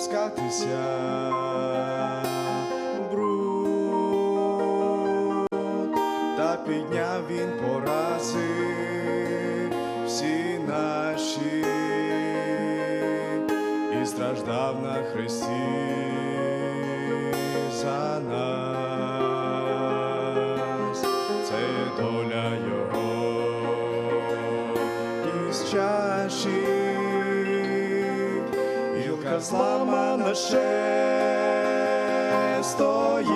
спускатися. В та підняв він порази всі наші. І страждав на хресті за нас, зламана ще стоїть,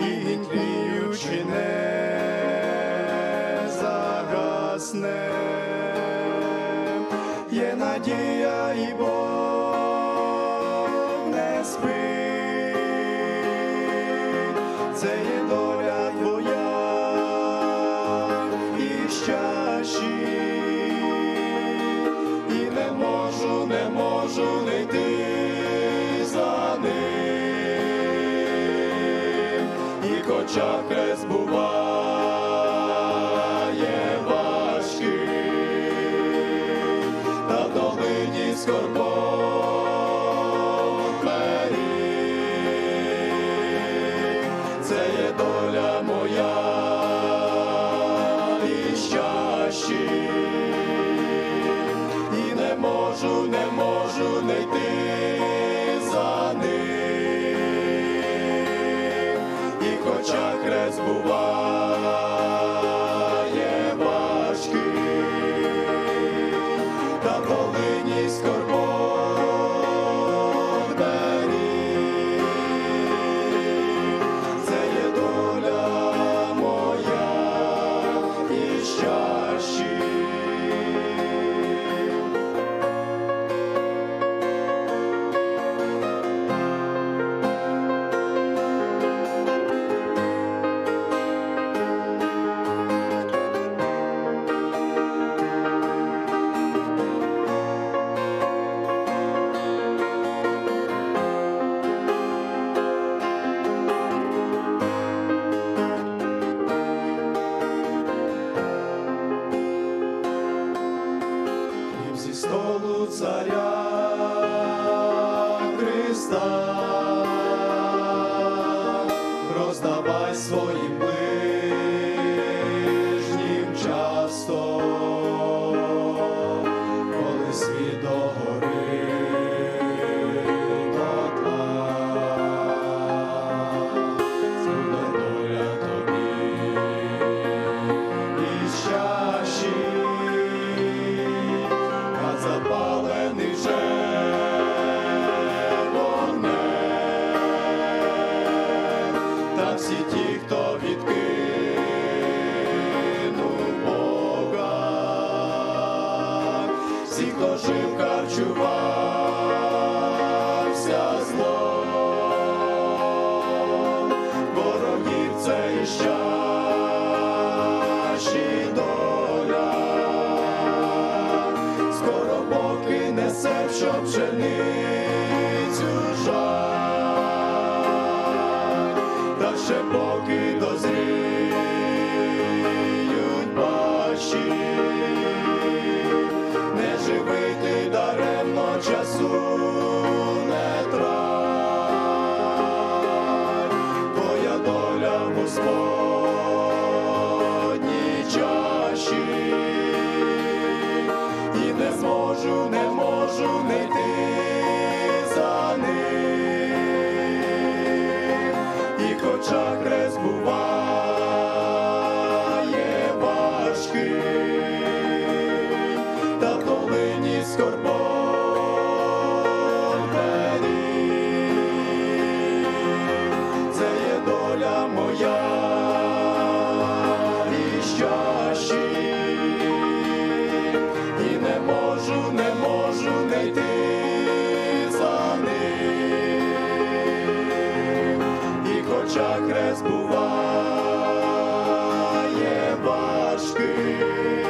і тліючи не загасне, є надія і Бог не спить, це є доля не можу не йти за ним, і хоча хрест буває можу, не можу не йти хліб зі столу царя Христа, роздавай своїм всі ті, хто відкинув Бога, всі, хто жив, харчувався злом, ворогів це і щащі доля, скоро поки несе, що пшеницю ще поки дозріють пащі, і щащі, і не можу, не можу не йти за ним, і хоча хрест буває важкий,